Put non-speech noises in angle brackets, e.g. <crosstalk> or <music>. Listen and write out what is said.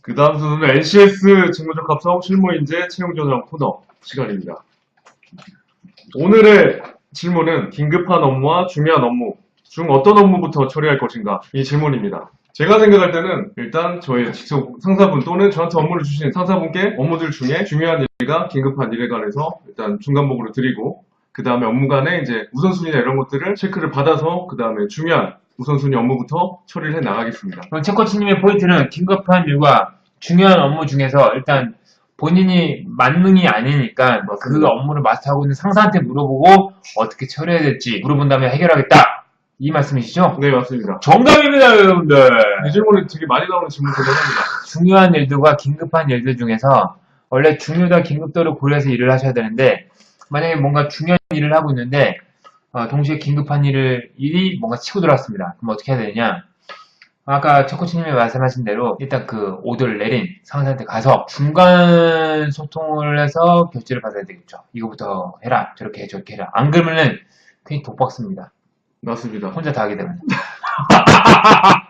그 다음 순서는 NCS 직무적 합성 실무인재 채용조정 코너 시간입니다. 오늘의 질문은 긴급한 업무와 중요한 업무 중 어떤 업무부터 처리할 것인가 이 질문입니다. 제가 생각할 때는 일단 저희 직속 상사분 또는 저한테 업무를 주신 상사분께 업무들 중에 중요한 일과 긴급한 일에 관해서 일단 중간보고를 드리고 그 다음에 업무 간에 이제 우선순위나 이런 것들을 체크를 받아서 그 다음에 중요한 우선순위 업무부터 처리를 해 나가겠습니다. 그럼 최코치님의 포인트는 긴급한 일과 중요한 업무 중에서 일단 본인이 만능이 아니니까 뭐그 업무를 마스터하고 있는 상사한테 물어보고 어떻게 처리해야 될지 물어본 다음에 해결하겠다. 이 말씀이시죠? 네 맞습니다. 정답입니다, 여러분들. 이 질문이 되게 많이 나오는 질문이긴 합니다. 중요한 일들과 긴급한 일들 중에서 원래 중요다 긴급도를 고려해서 일을 하셔야 되는데 만약에 뭔가 중요한 일을 하고 있는데 어, 동시에 긴급한 일을 일이 뭔가 치고 들어왔습니다. 그럼 어떻게 해야 되냐? 아까 첫 코치님이 말씀하신 대로 일단 그 오더를 내린 상사한테 가서 중간 소통을 해서 결제를 받아야 되겠죠. 이거부터 해라, 저렇게 해, 저렇게 해라. 안 그러면은 괜히 독박습니다. 맞습니다. 혼자 다 하게 되면. <laughs>